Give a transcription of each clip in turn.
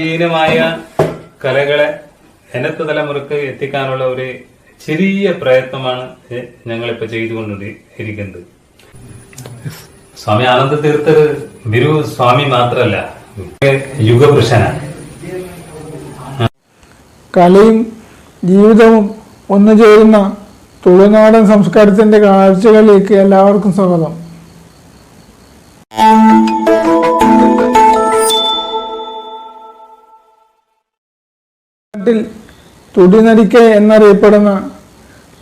പ്രാചീനമായ കലകളെ എന്നത്തെ തലമുറയ്ക്ക് എത്തിക്കാനുള്ള ഒരു ചെറിയ പ്രയത്നമാണ് ഞങ്ങളിപ്പോ ചെയ്തുകൊണ്ടിരിക്കുന്നത്. സ്വാമി ആനന്ദ തീർത്ഥർ ബിരു സ്വാമി മാത്രല്ല യുഗപുരുഷനാണ്. കലയും ജീവിതവും ഒന്നു ചേരുന്ന തുളുനാടൻ സംസ്കാരത്തിന്റെ കാഴ്ചകളിലേക്ക് എല്ലാവർക്കും സ്വാഗതം. നാട്ടിൽ തുടിനരിക്ക എന്നറിയപ്പെടുന്ന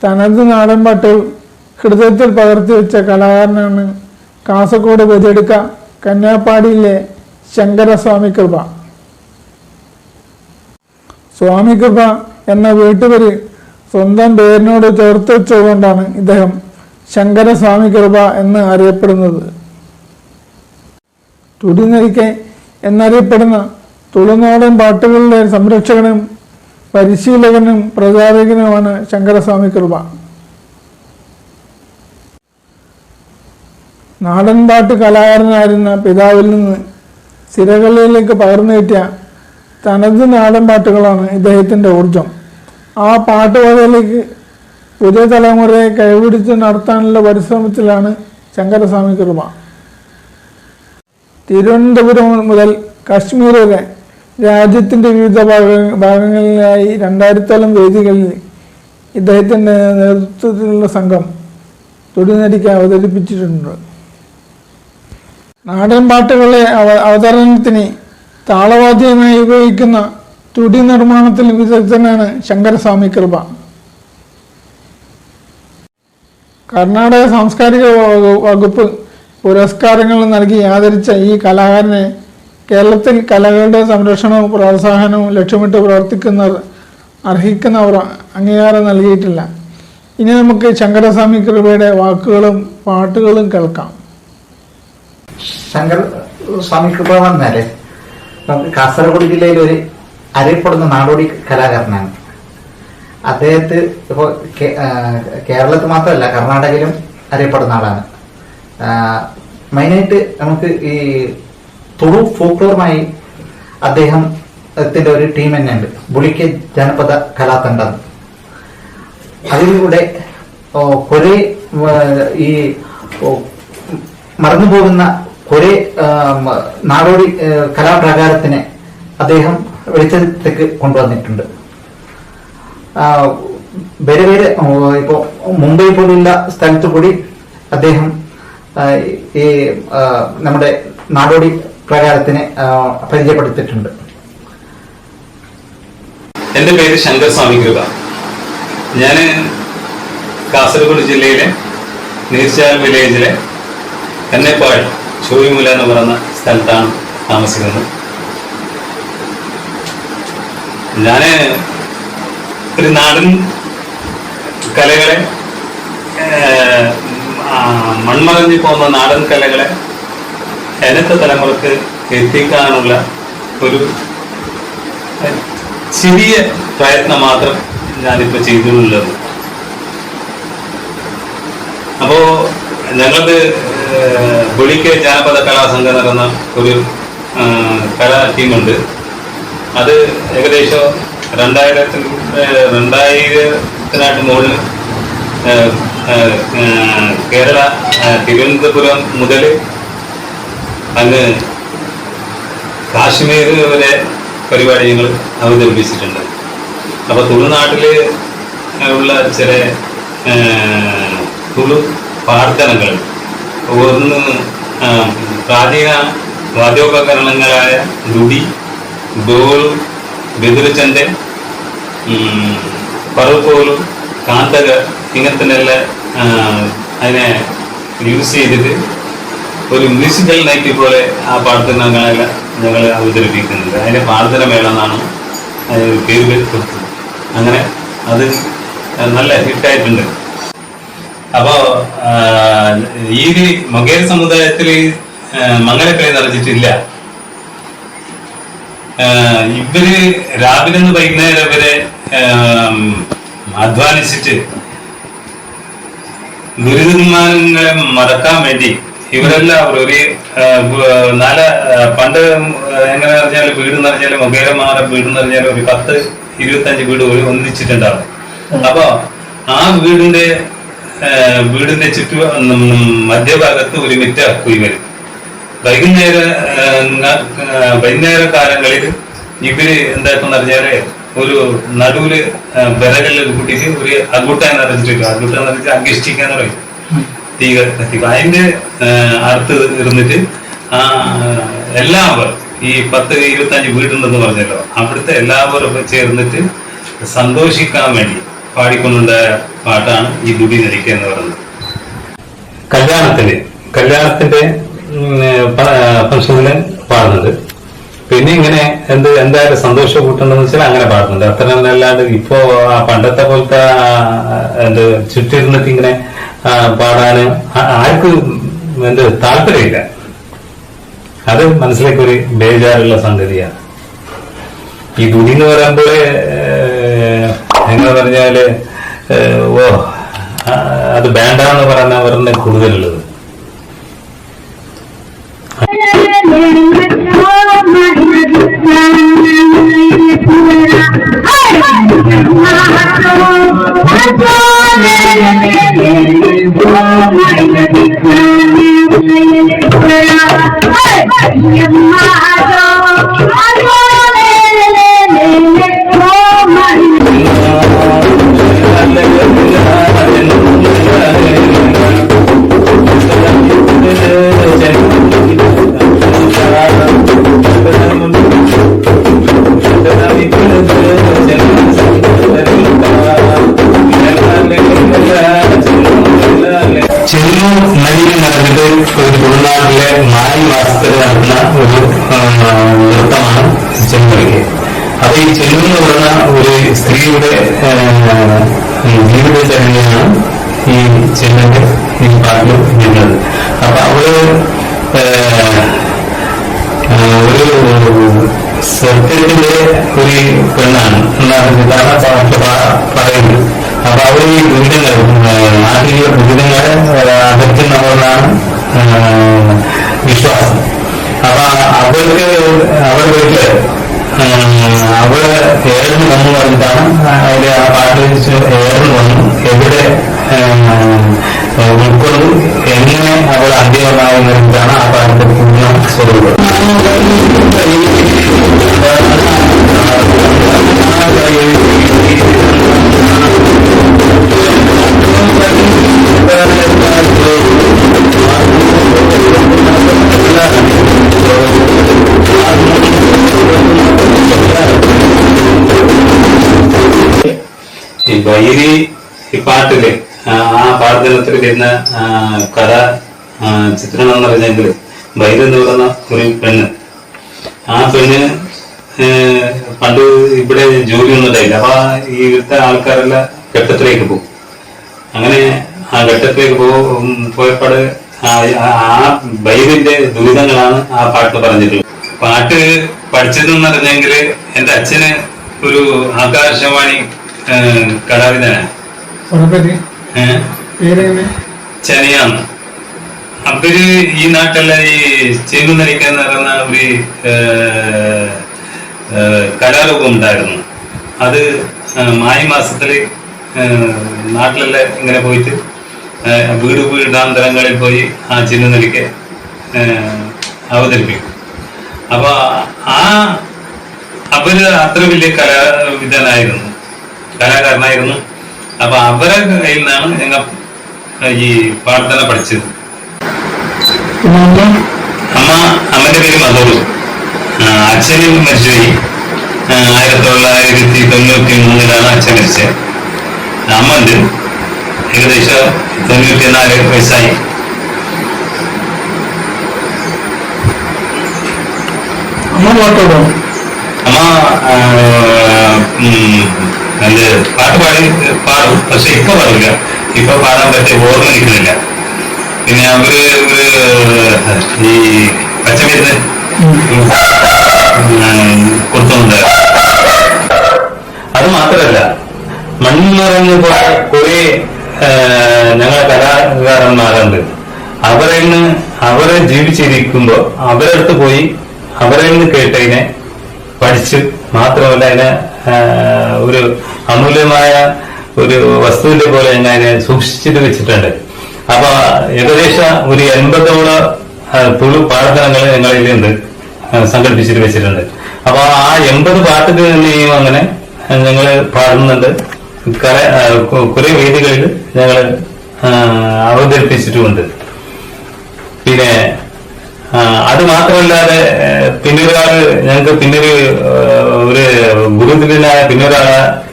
തനത് നാടൻ പാട്ട് ഹൃദയത്തിൽ പകർത്തി വെച്ച കലാകാരനാണ് കാസർഗോഡ് ബദിയെടുക്ക കന്യാപ്പാടിയിലെ ശങ്കരസ്വാമി കൃപ. സ്വാമി കൃപ എന്ന വീട്ടുപേര് സ്വന്തം പേരിനോട് ചേർത്ത് വെച്ചുകൊണ്ടാണ് ഇദ്ദേഹം ശങ്കരസ്വാമി കൃപ എന്ന് അറിയപ്പെടുന്നത്. തുടിനരിക്കെ എന്നറിയപ്പെടുന്ന തുളുനാടൻ പാട്ടുകളുടെ സംരക്ഷകനും പരിശീലകനും പ്രചാരകനുമാണ് ശങ്കരസ്വാമി കൃപ. നാടൻ പാട്ട് കലാകാരനായിരുന്ന പിതാവിൽ നിന്ന് സിരകളിലേക്ക് പകർന്നു കിട്ടിയ തനത് നാടൻ പാട്ടുകളാണ് ഇദ്ദേഹത്തിന്റെ ഊർജം ആ പാട്ടുവകയിലേക്ക് പുതിയ തലമുറയെ കൈപിടിച്ച് നടത്താനുള്ള പരിശ്രമത്തിലാണ് ശങ്കരസ്വാമി കൃപ. തിരുവനന്തപുരം മുതൽ കാശ്മീർ വരെ രാജ്യത്തിന്റെ വിവിധ ഭാഗ ഭാഗങ്ങളിലായി രണ്ടായിരത്തോളം വേദികളിൽ ഇദ്ദേഹത്തിന്റെ നേതൃത്വത്തിലുള്ള സംഘം തൊടിനടിക്ക് അവതരിപ്പിച്ചിട്ടുണ്ട്. നാടൻ പാട്ടുകളെ അവ അവതരണത്തിന് താളവാദ്യമായി ഉപയോഗിക്കുന്ന തുടി നിർമ്മാണത്തിൽ വിദഗ്ധനാണ് ശങ്കരസ്വാമി കൃപ. കർണാടക സാംസ്കാരിക വകുപ്പ് പുരസ്കാരങ്ങൾ നൽകി ആദരിച്ച ഈ കലാകാരനെ കേരളത്തിൽ കലകളുടെ സംരക്ഷണവും പ്രോത്സാഹനവും ലക്ഷ്യമിട്ട് പ്രവർത്തിക്കുന്നവർ അർഹിക്കുന്നവർ അംഗീകാരം നൽകിയിട്ടില്ല. ഇനി നമുക്ക് ശങ്കരസ്വാമി കൃപയുടെ വാക്കുകളും പാട്ടുകളും കേൾക്കാം. ശങ്കർ സ്വാമി കൃപ നമുക്ക് കാസർഗോഡ് ജില്ലയിൽ ഒരു അറിയപ്പെടുന്ന നാടോടി കലാകാരനാണ്. അദ്ദേഹത്തെ ഇപ്പോൾ കേരളത്തിൽ മാത്രമല്ല കർണാടകയിലും അറിയപ്പെടുന്ന ആളാണ്. മെയിനായിട്ട് നമുക്ക് ഈ തുളു ഫോക്ലോറുമായി അദ്ദേഹത്തിന്റെ ഒരു ടീം തന്നെയുണ്ട്. ബുളിക്ക് ജനപദ കലാതണ്ടം അതിലൂടെ കുറെ ഈ മറന്നു മറന്നുപോകുന്ന കുറെ നാടോടി കലാപ്രകാരത്തിനെ അദ്ദേഹം വെളിച്ചത്തേക്ക് കൊണ്ടുവന്നിട്ടുണ്ട്. വേറെ വേറെ ഇപ്പോ മുംബൈ പോലുള്ള സ്ഥലത്തു കൂടി അദ്ദേഹം ഈ നമ്മുടെ നാടോടി പ്രകാരത്തിനെ പരിചയപ്പെടുത്തിയിട്ടുണ്ട്. എന്റെ പേര് ശങ്കർ സ്വാമി ഞാൻ കാസർഗോഡ് ജില്ലയിലെ നീർച്ചാൽ വില്ലേജിലെ കന്നേപ്പാൾ ചോയിമുല എന്ന് പറയുന്ന സ്ഥലത്താണ് താമസിക്കുന്നത്. ഞാൻ ഒരു നാടൻ കലകളെ മൺമറഞ്ഞു പോകുന്ന നാടൻ കലകളെ എന്നത്തെ തലമുറയ്ക്ക് എത്തിക്കാനുള്ള ഒരു ചെറിയ പ്രയത്നം മാത്രം ഞാനിപ്പോ ചെയ്തിട്ടുള്ളത്. അപ്പോ ഞങ്ങളുടെ ബുളിക്ക് ജനപദ കലാസംഘം നടന്ന ഒരു കലാ ടീമുണ്ട്. അത് ഏകദേശം രണ്ടായിരത്തി രണ്ടായിരത്തിനായിട്ട് മുകളിൽ കേരള തിരുവനന്തപുരം മുതൽ അങ്ങ് കാശ്മീർ വരെ പരിപാടി ഞങ്ങൾ അവതരിപ്പിച്ചിട്ടുണ്ട്. അപ്പൊ തുളുനാട്ടിൽ ഉള്ള ചില തുളു പ്രാർത്ഥനകൾ ഒന്ന് പ്രാചീന വാദ്യോപകരണങ്ങളായ ദുടി ബോൾ ബെതിർച്ചന്റെ പറവപ്പോലും കാന്തക ഇങ്ങനത്തെ അതിനെ യൂസ് ചെയ്തിട്ട് ഒരു മ്യൂസിക്കൽ നൈറ്റ് പോലെ ആ പ്രാർത്ഥനകളെല്ലാം ഞങ്ങൾ അവതരിപ്പിക്കുന്നുണ്ട്. അതിന്റെ പ്രാർത്ഥന മേള എന്നാണ് പേര് കൊടുത്തത്. അങ്ങനെ അത് നല്ല ഹിറ്റായിട്ടുണ്ട് അപ്പോ ആ, ഈ മകേര സമുദായത്തിൽ മംഗലക്കളി നടന്നിട്ടില്ല. ആ, ഇവർ രാവിലെ നിന്ന് വൈകുന്നേരം വരെ അധ്വാനിച്ചിട്ട് ഗുരുതന്മാരെ മറക്കാൻ വേണ്ടി ഇവരെല്ലാവരും ഒരു നല്ല നാല് പണ്ട് എങ്ങനെ പറഞ്ഞാൽ വീട് എന്ന് പറഞ്ഞാൽ മൊബൈലമാരുടെ വീട് എന്ന് പറഞ്ഞാൽ ഒരു പത്ത് ഇരുപത്തഞ്ച് വീട് ഒരു ഒന്നിച്ചിട്ടുണ്ടാവും. അപ്പൊ ആ വീടിന്റെ വീടിന്റെ ചുറ്റു മധ്യഭാഗത്ത് ഒരു മിറ്റ കുയി വരും വൈകുന്നേര വൈകുന്നേര കാലങ്ങളിൽ ഇവർ എന്താക്കുന്ന പറഞ്ഞാൽ ഒരു നടുവിൽ വിറകളിൽ കൂട്ടിയിട്ട് ഒരു അഗുട്ട എന്ന് പറഞ്ഞിട്ട് അഗുട്ട എന്ന് പറഞ്ഞാൽ അഗിഷ്ടിക്കാന്ന് പറയും. തീ അതിന്റെ അടുത്ത് ഇരുന്നിട്ട് ആ എല്ലാവരും ഈ പത്ത് ഇരുപത്തഞ്ച് വീടുണ്ടെന്ന് പറഞ്ഞല്ലോ. അവിടുത്തെ എല്ലാവരും ചേർന്നിട്ട് സന്തോഷിക്കാൻ വേണ്ടി പാടിക്കൊണ്ടുണ്ടായ പാട്ടാണ് ഈ ദുടി നരിക്ക എന്ന് പറയുന്നത്. കല്യാണത്തിന് കല്യാണത്തിന്റെ ഫംഗ്ഷനിലെ പാടുന്നത് പിന്നെ ഇങ്ങനെ എന്ത് എന്തായാലും സന്തോഷം കൂട്ടണമെന്ന് വെച്ചാൽ അങ്ങനെ പാടുന്നുണ്ട്. അത്ര അല്ലാണ്ട് ഇപ്പോ ആ പണ്ടത്തെ പോലത്തെ എന്ത് ചുറ്റിരുന്നിട്ട് ഇങ്ങനെ ആ- ആർക്കും എന്റെ താല്പര്യമില്ല. അത് മനസ്സിലേക്ക് ഒരു ബേജാറുള്ള സംഗതിയാണ്. ഈ ദുരി എന്ന് പറയുമ്പോൾ എങ്ങനെ പറഞ്ഞാൽ ഓ അത് വേണ്ട എന്ന് പറയുന്നവരുടെ കൂടുതലുള്ളത് നടത്തുന്ന ഒരു നൃത്തമാണ് ചെല്ലുകളിക്ക് അപ്പൊ ഈ ചെല്ലു എന്ന് പറയുന്ന ഒരു സ്ത്രീയുടെ ജീവിതചര്യയാണ് ഈ ചെല്ലന്റെ ഈ പാട്ടിൽ നിന്നത് അപ്പൊ അവൾ ഒരു സത്യത്തിന്റെ ഒരു പെണ്ണാണ്. എന്നാണ് പാട്ട് പറയുന്നത് അപ്പൊ അവർ ഈ ദുരിതങ്ങൾ നാട്ടിലെ ദുരിതങ്ങളെ അകറ്റുന്നവരെന്നാണ് ആ, വിശ്വാസം. അപ്പൊ അവർക്ക് അവരുടെ വീട്ടിൽ അവൾ ഏറിന് വന്നു പറഞ്ഞിട്ടാണ് അവർ ആ പാട്ട് ഏറെ ഏറിന് വന്നു. എവിടെ ഉൾക്കൊള്ളും. എങ്ങനെ അവൾ അന്ത്യമായി ബൈരി ഈ പാട്ടിൽ ആ പാഠദിനത്തിൽ വരുന്ന കഥ ചിത്രം എന്ന് പറഞ്ഞെങ്കിൽ വൈരി എന്ന് പറയുന്ന ഒരു പെണ്ണ്. ആ പെണ്ണ് പണ്ട് ഇവിടെ ജോലി ഒന്നും ഉണ്ടായില്ല അപ്പൊ ഈ ഇവിടുത്തെ ആൾക്കാരെല്ലാം ഘട്ടത്തിലേക്ക് പോകും. അങ്ങനെ ആ ഘട്ടത്തിലേക്ക് പോകും പോയപ്പാട് ആ- ബൈബിന്റെ ദുരിതങ്ങളാണ് ആ പാട്ട് പറഞ്ഞിട്ടുള്ളത്. പാട്ട് പഠിച്ചതെന്ന് പറഞ്ഞെങ്കിൽ എന്റെ അച്ഛന് ഒരു ആകാശവാണി പേരെങ്ങനെ? ചനിയാന്ന് അവർ ഈ നാട്ടിലെ ഈ ചെങ്ങുന്നരിക്ക എന്ന് പറയുന്ന ഒരു കലാരൂപം ഉണ്ടായിരുന്നു. അത് മായി മാസത്തിൽ നാട്ടിലെല്ലാം ഇങ്ങനെ പോയിട്ട് വീട് വീടാന്തരങ്ങളിൽ പോയി ആ ചെങ്ങുന്നരിക്ക നിലയ്ക്ക് അവതരിപ്പിക്കും. അപ്പൊ ആ അവർ അത്ര വലിയ കലാവിധനായിരുന്നു കലാകാരനായിരുന്നു. അപ്പൊ അവരുടെ കയ്യിൽ നിന്നാണ് ഞങ്ങൾ ഈ പ്രാർത്ഥന പഠിച്ചത്. അമ്മ അമ്മ അമ്മന്റെ പേര് മധുർ അച്ഛനും മരിച്ചുപോയി. ആയിരത്തി തൊള്ളായിരത്തി തൊണ്ണൂറ്റി മൂന്നിലാണ് അച്ഛൻ മരിച്ചത്. അമ്മ ഉണ്ട് ഏകദേശം തൊണ്ണൂറ്റി നാല് വയസ്സായി. അമ്മ പാട്ടോടോ അമ്മ എന്ത് പാട്ട് പാടി പാടും. പക്ഷെ ഇപ്പൊ പാടില്ല. ഇപ്പൊ പാടാൻ പറ്റിയ ഓർമ്മ നിൽക്കുന്നില്ല പിന്നെ അവർ ഈ പച്ചമരുന്ന് കൊടുക്കുന്നുണ്ട്. അത് മാത്രല്ല മണ്ണിറങ്ങി പോയ കുറെ ഞങ്ങളെ കലാകാരന്മാരുണ്ട്. അവരെ അവരെ ജീവിച്ചിരിക്കുമ്പോ അവരെ അടുത്ത് പോയി അവരെ കേട്ടതിനെ പഠിച്ച് മാത്രമല്ല അതിനെ ഒരു അമൂല്യമായ ഒരു വസ്തുവിന്റെ പോലെ ഞാൻ അതിനെ സൂക്ഷിച്ചിട്ട് വെച്ചിട്ടുണ്ട്. അപ്പൊ ഏകദേശം ഒരു എൺപതോളം തുളു പ്രാർത്ഥനകൾ ഞങ്ങളിലുണ്ട് സംഘടിപ്പിച്ചിട്ട് വെച്ചിട്ടുണ്ട്. അപ്പൊ ആ എൺപത് പാട്ടുകൾ തന്നെയും അങ്ങനെ ഞങ്ങൾ പാടുന്നുണ്ട്. കുറെ വേദികളിൽ ഞങ്ങൾ അവതരിപ്പിച്ചിട്ടുമുണ്ട്. പിന്നെ അത് മാത്രമല്ലാതെ പിന്നൊരാൾ പിന്നെ ഞങ്ങൾക്ക് പിന്നൊരു ഒരു പിന്നൊരാളെ ഗുരുതുല്യനായ പിന്നെ ഒരാളെ ആ,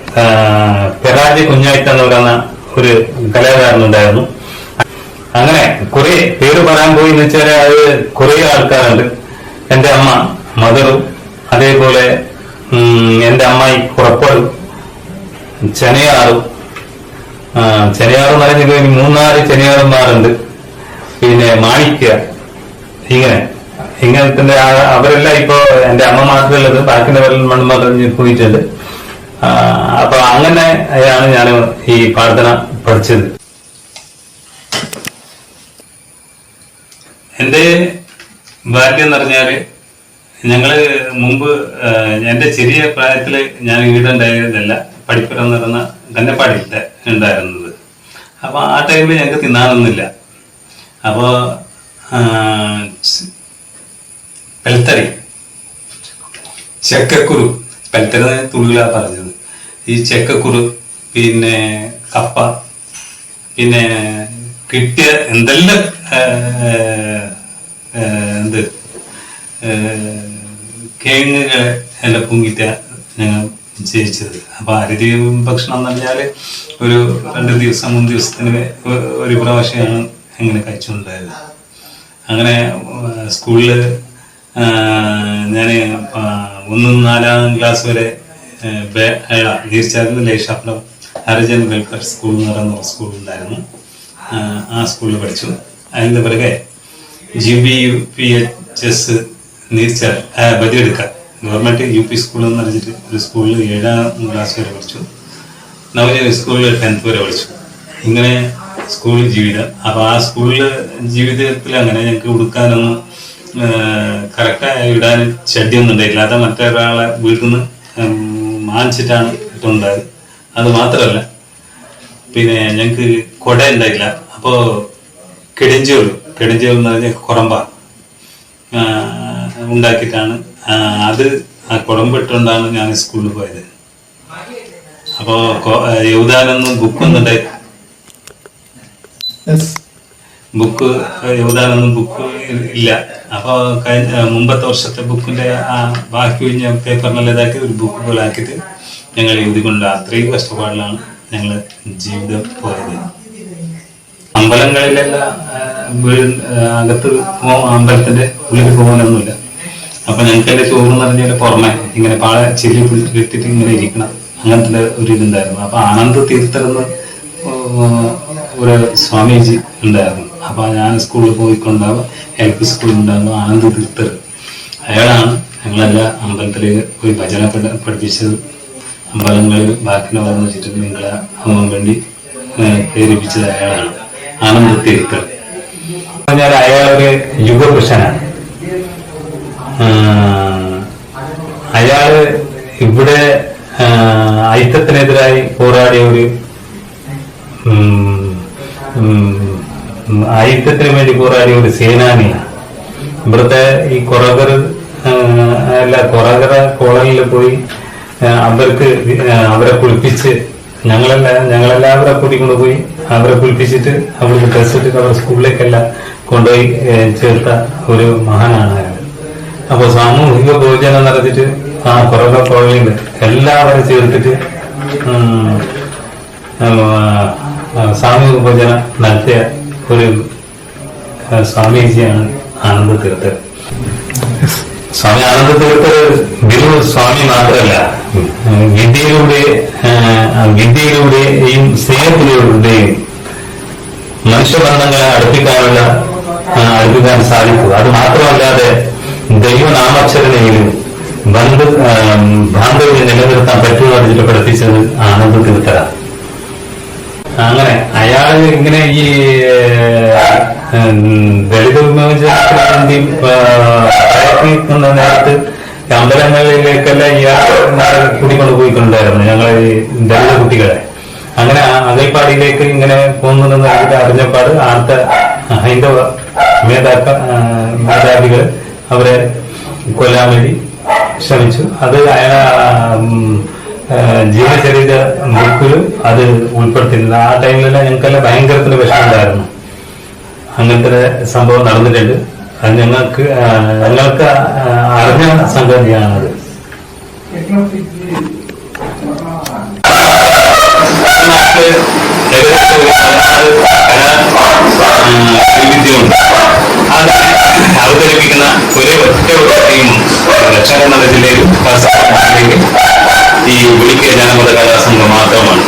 പെരാജി കുഞ്ഞായിട്ട് എന്ന് പറയുന്ന ഒരു കലാകാരനുണ്ടായിരുന്നു. അങ്ങനെ കുറെ പേര് പറയാൻ പോയി എന്ന് വെച്ചാൽ അത് കുറെ ആൾക്കാരുണ്ട്. എന്റെ അമ്മ മദറും അതേപോലെ എന്റെ അമ്മായി കുറപ്പടും ചെനയാറും ചെനയാറും ഇനി മൂന്നാൽ ചെനയാറന്മാരുണ്ട്. പിന്നെ മാണിക്യ ഇങ്ങനെ. ഇങ്ങനത്തെ അവരെല്ലാം ഇപ്പോ എന്റെ അമ്മ മാത്രമുള്ളത് ബാക്കിയുള്ളവരെല്ലാം മണ്ണ് മാത്രം പോയിട്ടുണ്ട്. അപ്പൊ അങ്ങനെയാണ് ഞാൻ ഈ പ്രാർത്ഥന പഠിച്ചത്. എന്റെ ഭാഗ്യം എന്ന് പറഞ്ഞാൽ ഞങ്ങൾ മുമ്പ് ആ, എന്റെ ചെറിയ പ്രായത്തിൽ ഞാൻ വീടുണ്ടായിരുന്നില്ല പഠിപ്പുരം എന്ന് പറയുന്ന കന്നപ്പാടിയില്ല ഉണ്ടായിരുന്നത്. അപ്പൊ ആ ടൈമിൽ ഞങ്ങൾക്ക് തിന്നാനൊന്നുമില്ല. അപ്പോ ആ, സ്- പെൽത്തറി ചെക്കക്കുരു. പെൽത്തറി തുള്ളിലാ പറഞ്ഞത്. ഈ ചെക്കക്കുരു പിന്നെ കപ്പ പിന്നെ കിട്ടിയ എന്തെല്ലാം എന്ത് കേങ്ങുകളെ എല്ലാം പൊങ്ങിട്ട ഞങ്ങൾ ജയിച്ചത് അപ്പൊ അരുതി ഭക്ഷണം എന്ന് പറഞ്ഞാൽ ഒരു രണ്ട് ദിവസം മൂന്ന് ദിവസത്തിന് ഒരു പ്രാവശ്യമാണ് എങ്ങനെ കഴിച്ചുകൊണ്ടായത് അങ്ങനെ സ്കൂളിൽ ഞാൻ ഒന്നും നാലാം ക്ലാസ് വരെ തീർച്ചയായിട്ടും ലേശാപ്പുറം ഹരിജൻ വെൽഫർ സ്കൂൾ എന്ന് പറയുന്ന സ്കൂൾ ഉണ്ടായിരുന്നു. ആ, സ്കൂളിൽ പഠിച്ചു. അതിന്റെ പിറകെ G B U P H S Neerchal Badiyadka. Government U P school എന്ന് പറഞ്ഞിട്ട് ഒരു സ്കൂളിൽ ഏഴാം ക്ലാസ് വരെ പഠിച്ചു. നവജന സ്കൂളിൽ ടെൻത്ത് വരെ പഠിച്ചു. ഇങ്ങനെ സ്കൂൾ ജീവിതം. അപ്പോൾ ആ സ്കൂളിൽ ജീവിതത്തിൽ അങ്ങനെ ഞങ്ങൾക്ക് ഉടുക്കാനൊന്നും കറക്റ്റായി ഇടാൻ ചെടിയൊന്നും ഉണ്ടായില്ല അത് മറ്റൊരാളെ വീട്ടിൽ നിന്ന് മാനിച്ചിട്ടാണ് ഇട്ടുണ്ടായത് അത് മാത്രമല്ല. പിന്നെ ഞങ്ങൾക്ക് കൊട ഉണ്ടായില്ല. അപ്പോ കിടിഞ്ചോൾ കിടഞ്ചോൾ എന്ന് പറഞ്ഞാൽ കുറമ്പ ആ, ഉണ്ടാക്കിയിട്ടാണ്. അത് ആ കുളമ്പിട്ടുകൊണ്ടാണ് ഞാൻ സ്കൂളിൽ പോയത്. അപ്പോ യൗദാനൊന്നും ബുക്കൊന്നും ഉണ്ടായി യെസ് ബുക്ക് എഴുതാനൊന്നും ബുക്ക് ഇല്ല. അപ്പോൾ കഴിഞ്ഞ മുമ്പത്തെ വർഷത്തെ ബുക്കിന്റെ ആ ബാക്കി കഴിഞ്ഞ പേപ്പറിനെല്ലാം ഇതാക്കി ഒരു ബുക്ക് പോലെ ആക്കിയിട്ട് ഞങ്ങൾ എഴുതിക്കൊണ്ട് അത്രയും കഷ്ടപ്പാടിലാണ് ഞങ്ങൾ ജീവിതം പോയത്. അമ്പലങ്ങളിലെല്ലാം അകത്ത് പോ- അമ്പലത്തിന്റെ ഉള്ളിൽ പോകാനൊന്നുമില്ല. അപ്പൊ ഞങ്ങൾക്ക് എന്റെ ചോറ് എന്ന് പറഞ്ഞാൽ പുറമെ ഇങ്ങനെ പാള ചെല്ലി കെട്ടിട്ട് ഇങ്ങനെ ഇരിക്കണം. അങ്ങനത്തെ ഒരു ഇതുണ്ടായിരുന്നു. അപ്പൊ ആനന്ദ് തീർത്ഥരെന്ന് ഒരു സ്വാമിജി ഉണ്ടായിരുന്നു. അപ്പൊ ഞാൻ സ്കൂളിൽ പോയിക്കൊണ്ടാവുക എൽ പി സ്കൂളിൽ ആനന്ദ് തീർത്തർ അയാളാണ് ഞങ്ങളെല്ലാ അമ്പലത്തിൽ പോയി ഭജന പഠ- പഠിപ്പിച്ചത്. അമ്പലങ്ങളിൽ ബാക്കി വന്നു വെച്ചിട്ട് നിങ്ങളെ അമ്മ വേണ്ടി പ്രേരിപ്പിച്ചത് അയാളാണ്. ആനന്ദ് തീർത്തർ പറഞ്ഞാൽ അയാളൊരു യുഗപുരുഷനാണ്. അയാൾ ഇവിടെ ഐത്തത്തിനെതിരായി പോരാടിയ ഒരു ഐക്യത്തിന് വേണ്ടി പോരാടിയ ഒരു സേനാനിയാണ്. ഇവിടുത്തെ ഈ കൊറകർ അല്ല കൊറകര കോളനിയിൽ പോയി അവർക്ക് അവരെ കുളിപ്പിച്ച് ഞങ്ങളെല്ല ഞങ്ങളെല്ലാവരെ കൂടി കൊണ്ടുപോയി അവരെ കുളിപ്പിച്ചിട്ട് അവർക്ക് ഡ്രസ് ഇട്ടിട്ട് അവരുടെ സ്കൂളിലേക്കെല്ലാം കൊണ്ടുപോയി ചേർത്ത ഒരു മഹാനാണ് അയാൾ അപ്പൊ സാമൂഹിക ഭോജനം നടത്തിയിട്ട് ആ കുറവ് കോളനിയിൽ എല്ലാവരും ചേർത്തിട്ട് സാമൂഹിക ഭോജനം നടത്തിയ ഒരു സ്വാമിജിയാണ് ആനന്ദ തീർത്ഥർ സ്വാമി ആനന്ദ തീർത്ഥർ ഗുരു സ്വാമി മാത്രമല്ല. വിദ്യയിലൂടെ വിദ്യയിലൂടെയും സ്നേഹത്തിലൂടെയും മനുഷ്യബന്ധങ്ങളെ അടുപ്പിക്കാനുള്ള അടുപ്പിക്കാൻ സാധിക്കുക അത് മാത്രമല്ലാതെ ദൈവനാമോച്ചരണയിലും ബന്ധു ബാന്ധവ്യം നിലനിർത്താൻ പറ്റുമെന്ന് പഠിപ്പിച്ചത് ആനന്ദ തീർത്ഥരാണ് അങ്ങനെ. അയാൾ ഇങ്ങനെ ഈ ദളിത് വിമോചനത്തിന് നേരത്ത് അമ്പലങ്ങളിലേക്കെല്ലാം ഇയാൾ കൂട്ടിക്കൊണ്ട് പോയിക്കൊണ്ടായിരുന്നു ഞങ്ങൾ ഈ ദളിത് കുട്ടികളെ. അങ്ങനെ അകൽപ്പാടിയിലേക്ക് ഇങ്ങനെ പോകുന്നുണ്ടെന്ന് അറിഞ്ഞപ്പാട് അടുത്ത ഹൈന്ദവ മേധാക്ക മേധാവികൾ അവരെ കൊല്ലാൻ വേണ്ടി ശ്രമിച്ചു. അത് അയാൾ ജീവചരിത ബുക്കിലും അത് ഉൾപ്പെടുത്തിയില്ല ആ ടൈമിലെല്ലാം ഞങ്ങൾക്കെല്ലാം ഭയങ്കരത്തിന് വിഷമമുണ്ടായിരുന്നു. അങ്ങനത്തെ സംഭവം നടന്നിട്ടുണ്ട്. അത് ഞങ്ങൾക്ക് ഞങ്ങൾക്ക് അറിഞ്ഞ സംഗതിയാണത്. അവതരിപ്പിക്കുന്ന ഒരേ ഒറ്റ ഒരു ടീമും കാസർഗോഡ് ജില്ലയിലും ഈ വിളിക്കിയ ജനമത കലാസംഘം മാത്രമാണ്.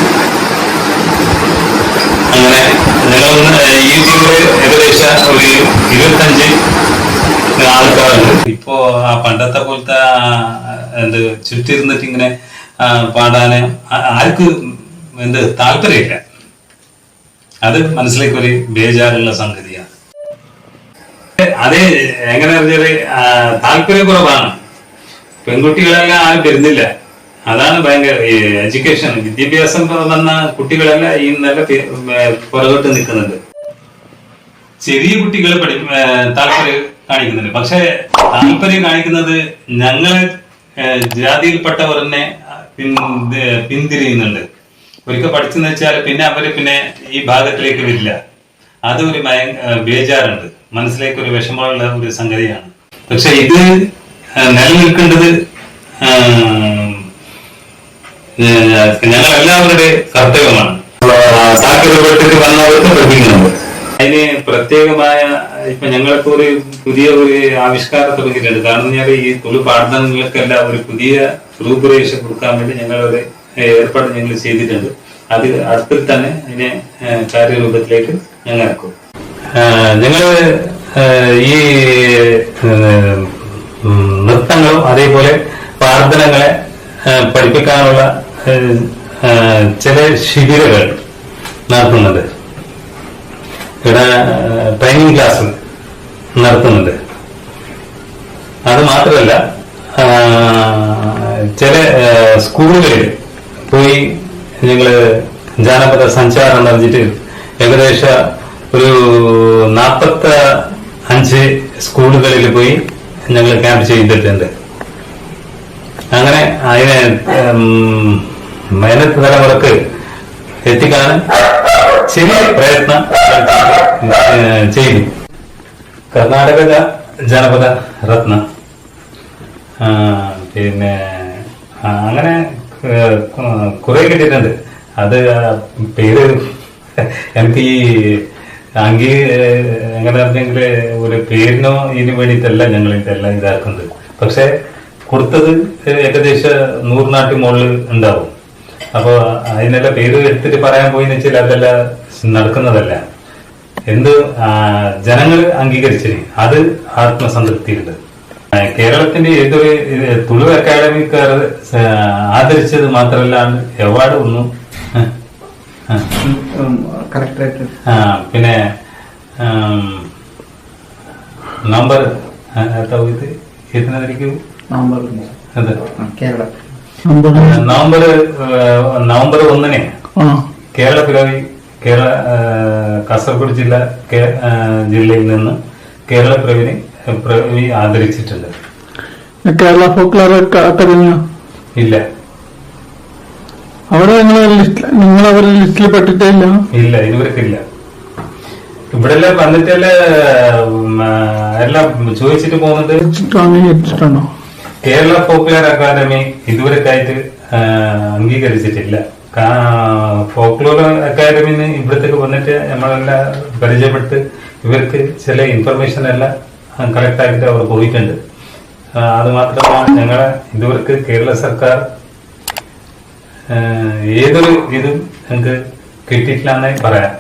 അങ്ങനെ ഞങ്ങൾ ടീമിൽ ഏകദേശം ഒരു ഇരുപത്തഞ്ച് ആൾക്കാരുണ്ട്. ഇപ്പോ ആ പണ്ടത്തെ പോലത്തെ എന്ത് ചുറ്റിരുന്നിട്ട് ഇങ്ങനെ പാടാന് ആർക്ക് എന്ത് താല്പര്യമില്ല. അത് മനസ്സിലേക്ക് ഒരു ബേജാറുള്ള സംഗതിയാണ്. അത് എങ്ങനെ പറഞ്ഞാൽ താല്പര്യക്കുറവാണ്. പെൺകുട്ടികളെല്ലാം ആരും വരുന്നില്ല. അതാണ് ഭയങ്കര എഡ്യൂക്കേഷൻ വിദ്യാഭ്യാസം വന്ന കുട്ടികളെല്ലാം ഈ നല്ല പുറകോട്ട് നിൽക്കുന്നുണ്ട് ചെറിയ കുട്ടികൾ പഠി താല്പര്യം കാണിക്കുന്നുണ്ട്. പക്ഷെ താല്പര്യം കാണിക്കുന്നത് ഞങ്ങളെ ജാതിയിൽപ്പെട്ടവർ തന്നെ പിന്തിരിയുന്നുണ്ട്. ഒരിക്കൽ പഠിച്ചെന്ന് വെച്ചാൽ പിന്നെ അവർ പിന്നെ ഈ ഭാഗത്തിലേക്ക് വരില്ല. അത് ഒരു ഭയ- ബേജാറുണ്ട്. മനസ്സിലേക്ക് ഒരു വിഷമമുള്ള ഒരു സംഗതിയാണ്. പക്ഷെ ഇത് നിലനിൽക്കേണ്ടത് ഞങ്ങൾ എല്ലാവരുടെ കർത്തവ്യമാണ്. വന്നവർക്ക് അതിന് പ്രത്യേകമായ ഇപ്പൊ ഞങ്ങളൊക്കെ ഒരു പുതിയ ഒരു ആവിഷ്കാരം തുടങ്ങിയിട്ടുണ്ട്. കാരണം ഞാൻ ഈ തൊഴിൽ പാഠങ്ങൾക്കെല്ലാം ഒരു പുതിയ രൂപരേഖ കൊടുക്കാൻ വേണ്ടി ഞങ്ങളൊരു ഏർപ്പാട് ഞങ്ങൾ ചെയ്തിട്ടുണ്ട്. അത് അടുത്തിൽ തന്നെ അതിനെ കാര്യരൂപത്തിലേക്ക് ഞങ്ങൾ ഇറക്കും. ഞങ്ങൾ ഈ നൃത്തങ്ങളും അതേപോലെ പ്രാർത്ഥനകളെ പഠിപ്പിക്കാനുള്ള ചില ശിബിരങ്ങൾ നടത്തുന്നുണ്ട്. ഇവിടെ ട്രെയിനിങ് ക്ലാസ് നടത്തുന്നുണ്ട്. അത് മാത്രമല്ല ചില സ്കൂളുകളിൽ പോയി നിങ്ങൾ ജാനപദ സഞ്ചാരം നടന്നിട്ട് ഏകദേശം ഒരു നാൽപ്പത്തി അഞ്ച് സ്കൂളുകളിൽ പോയി ഞങ്ങൾ ക്യാമ്പ് ചെയ്തിട്ടുണ്ട്. അങ്ങനെ അതിനെ മേനത്ത് തലമുറയ്ക്ക് എത്തിക്കാൻ ചെറിയ പ്രയത്നം ചെയ്യുന്നു. കർണാടക ജനപദ രത്ന. പിന്നെ അങ്ങനെ കുറെ കിട്ടിയിട്ടുണ്ട്. അത് പേര് എനിക്ക് ഈ അങ്കി എങ്ങനെ പറഞ്ഞെങ്കിൽ ഒരു പേരിനോ ഇതിനു വേണ്ടിയിട്ടല്ല ഞങ്ങൾ ഇതെല്ലാം ഇതാക്കുന്നത്. പക്ഷെ കൊടുത്തത് ഏകദേശം നൂറിനാട്ടി മുകളിൽ ഉണ്ടാവും. അപ്പൊ അതിനെല്ലാം പേര് എടുത്തിട്ട് പറയാൻ പോയി വെച്ചാൽ അതെല്ലാം നടക്കുന്നതല്ല. എന്ത് ജനങ്ങൾ അംഗീകരിച്ചിന്. അത് ആത്മസംതൃപ്തിയുണ്ട്. കേരളത്തിന്റെ ഏതൊരു തുളു അക്കാഡമിക്കാർ ആദരിച്ചത് മാത്രമല്ല അവാർഡ് ഒന്നും പിന്നെ നമ്പർ എത്ര ഇത്? നമ്പർ. കേരള. നവംബർ നവംബർ ഒന്നിന് കേരള പിറവി കേരള കാസർഗോഡ് ജില്ല ജില്ലയിൽ നിന്ന് കേരള പിറവിനെ പിറവി ആദരിച്ചിട്ടുണ്ട്. കേരള ഫോക്ലോർ അക്കാദമിയോ ഇല്ല. അവിടെ നിങ്ങൾ നിങ്ങൾ അവരുടെ ലിസ്റ്റിൽ പെട്ടിട്ടില്ല ഇല്ല ഇതുവരെക്കില്ല. ഇവിടെ എല്ലാം വന്നിട്ടല്ലേ എല്ലാം ചോദിച്ചിട്ട് പോകുന്നത്? കേരള പോപ്പുലർ അക്കാദമി ഇതുവരെക്കായിട്ട് അംഗീകരിച്ചിട്ടില്ല. ഫോക്ലോർ അക്കാദമിന്ന് ഇവിടത്തേക്ക് വന്നിട്ട് നമ്മളെല്ലാം പരിചയപ്പെട്ട് ഇവർക്ക് ചില ഇൻഫർമേഷൻ എല്ലാം കളക്ട് ആയിട്ട് അവർ പോയിട്ടുണ്ട്. ആ, അത് മാത്രമല്ല ഞങ്ങളെ ഇതുവർക്ക് കേരള സർക്കാർ ഏതൊരു ഇതും ഞങ്ങൾക്ക് കിട്ടിയിട്ടില്ല പറയാം.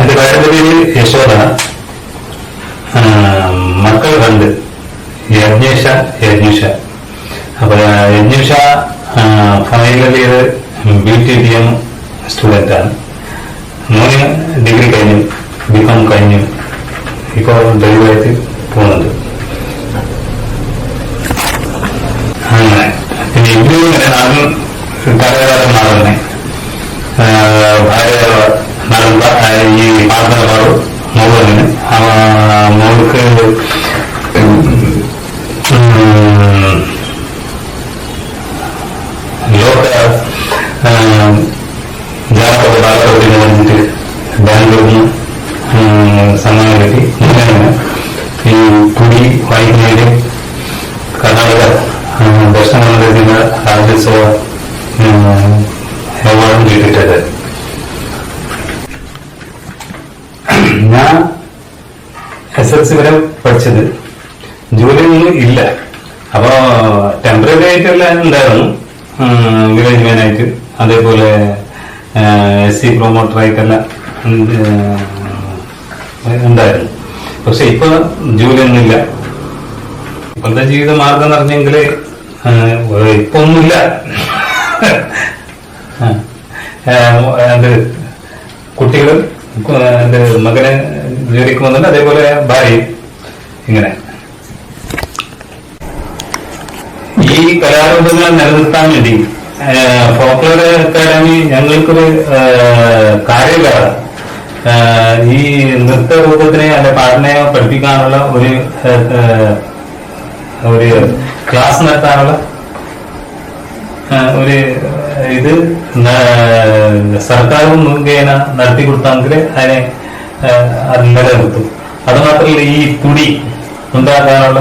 എന്റെ പേര് യശോദ ആ, മക്കൾ രണ്ട് യജ്ഞേഷ യജ്ഞുഷ അപ്പൊ Yajnusha final year B T D M student ആണ്. മോന് ഡിഗ്രി കഴിഞ്ഞു. ബി കോം കഴിഞ്ഞു. ഇപ്പോൾ ഡെലിവറി പോകുന്നുണ്ട്. അങ്ങനെ. പിന്നെ ഇവിടെ ഇങ്ങനെ നാടും അതേപോലെ എസ് സി ഏഹ്, ഉണ്ടായിരുന്നു. പക്ഷെ ഇപ്പൊ ജോലിയൊന്നുമില്ല ഇപ്പോഴത്തെ ജീവിത മാർഗം എന്ന് പറഞ്ഞെങ്കിൽ ഇപ്പൊ ഒന്നുമില്ല അത് കുട്ടികൾ എന്റെ മകനെ ജോലിക്ക് വന്നിട്ട് അതേപോലെ ഭാര്യയും ഇങ്ങനെ. ഈ കലാരൂപങ്ങൾ നിലനിർത്താൻ വേണ്ടി ഫോക്ലോർ അക്കാദമി ഞങ്ങൾക്കൊരു ഏഹ്, ഈ നൃത്ത രൂപത്തിനെ അല്ലെ പാട്ടിനെ പഠിപ്പിക്കാനുള്ള ഒരു ഒരു ക്ലാസ് നടത്താനുള്ള ഒരു ഇത് സർക്കാരും മുൻകേന നടത്തി കൊടുത്തെങ്കിൽ അതിനെ അത് നിലനിർത്തും. അത് മാത്രമല്ല ഈ തുടി ഉണ്ടാക്കാനുള്ള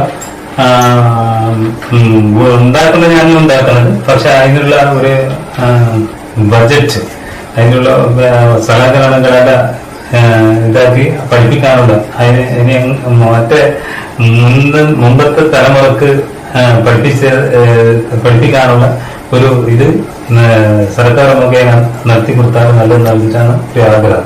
ഉണ്ടാക്കുന്നത് ഞാനും ഉണ്ടാക്കുന്നത്. പക്ഷെ അതിനുള്ള ഒരു ബഡ്ജറ്റ് അതിനുള്ള സഹകരണം കലാല ഇതാക്കി പഠിപ്പിക്കാനുള്ള അതിന് ഇനി മറ്റേ മുൻപ് മുമ്പത്തെ തലമുറയ്ക്ക് പഠിപ്പിച്ച് പഠിപ്പിക്കാനുള്ള ഒരു ഇത് സർക്കാർ മുഖേന നടത്തി കൊടുത്താൽ നല്ലത് നൽകിയിട്ടാണ് ഒരു ആഗ്രഹം.